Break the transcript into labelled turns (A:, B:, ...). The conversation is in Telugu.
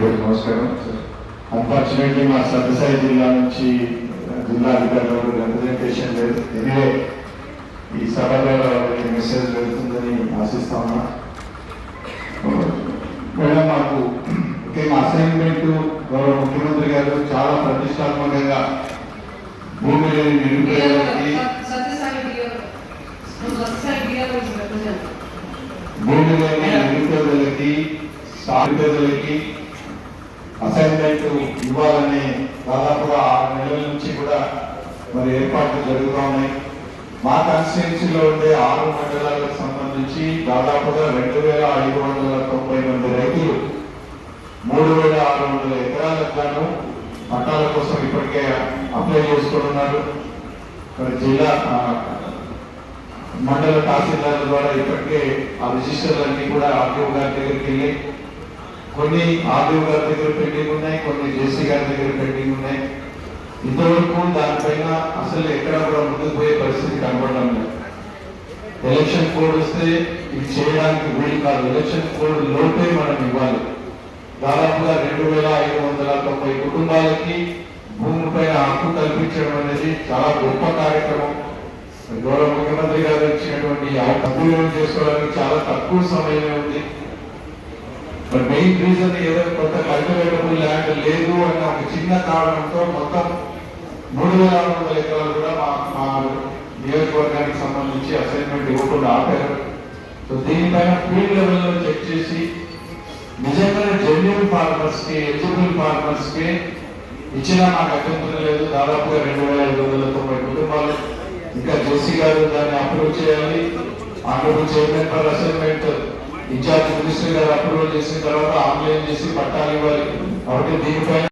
A: నమస్కారం. అన్ఫార్చునేట్లీ మా సత్యసాయి జిల్లా నుంచి జిల్లా అధికారులు రిప్రజెంటేషన్ లేదు. ఎనివే ఈ సభ ద్వారా వాళ్ళకి మెసేజ్ వెళ్తుందని ఆశిస్తా ఉన్నా. మేడం మాకు ముఖ్యంగా అసైన్మెంట్ గౌరవ ముఖ్యమంత్రి గారు చాలా ప్రతిష్టాత్మకంగా భూమి లేని నిరుపేదలకి
B: Satyasai dear Satyasai dear represent
A: భూమి లేని నిరుపేదలకి సాగుపేదలకి అసైన్మెంట్ ఇవ్వాలని దాదాపుగా ఆరు నెలల నుంచి కూడా మరి ఏర్పాట్లు జరుగుతూ ఉన్నాయి. మా కాన్స్టిట్యున్సీలో ఉండే ఆరు మండలాలకు సంబంధించి దాదాపుగా రెండు వేల ఐదు వందల తొంభై మంది రైతులు మూడు వేల ఆరు వందల ఎకరాలకు గాను పట్టాల కోసం ఇప్పటికే అప్లై చేసుకుంటున్నారు. మరి జిల్లా మండల తహసీల్దార్ ద్వారా ఇప్పటికే ఆ రిజిస్టర్లన్నీ కూడా ఆర్టీఓ గారి దగ్గరికి వెళ్ళి కొన్ని ఆర్డీఓ గారి దగ్గర పెండింగ్ ఉన్నాయి కొన్ని జేసీ గారి దగ్గర పెండింగ్ ఉన్నాయి. ఇంతవరకు దానిపైన అసలు ఎక్కడ కూడా ముందుకు పోయే పరిస్థితి కనబడడం లేదు. ఎలక్షన్ కోడ్ వస్తే ఇది చేయడానికి వీలు కాదు. ఎలక్షన్ కోడ్ లోపే మనం ఇవ్వాలి. దాదాపుగా రెండు వేల ఐదు వందల తొంభై కుటుంబాలకి భూమిపైన హక్కు కల్పించడం అనేది చాలా గొప్ప కార్యక్రమం. గౌరవ ముఖ్యమంత్రి గారు ఇచ్చినటువంటి సద్వినియోగం చేసుకోవడానికి చాలా తక్కువ సమయమే ఉంది. మరి మెయిన్ రీజన్ ఏదో కొంత కల్టివేటబుల్ ల్యాండ్ లేదు అన్న ఒక చిన్న కారణంతో మొత్తం మూడు వేల ఆరు వందల ఎకరాలు కూడా మా మా నియోజకవర్గానికి సంబంధించి అసైన్మెంట్ ఇవ్వకుండా ఆపారు. సో దీనిపైన ఫీల్డ్ లెవెల్లో చెక్ చేసి నిజంగానే జెన్యున్ ఫార్మర్స్కి ఎలిజిబుల్ ఫార్మర్స్కి ఇచ్చిన నాకు అభ్యంతరం లేదు. దాదాపుగా రెండు వేల ఐదు వందల తొంభై కుటుంబాలు. ఇంకా జేసీ గారు దాన్ని అప్రూవ్ చేయాలి. Honourable chairman for assignment incharge minister గారు అప్రూవల్ చేసిన తర్వాత ఆన్లైన్ చేసి పట్టాలు ఇవ్వాలి. కాబట్టి దీనిపైన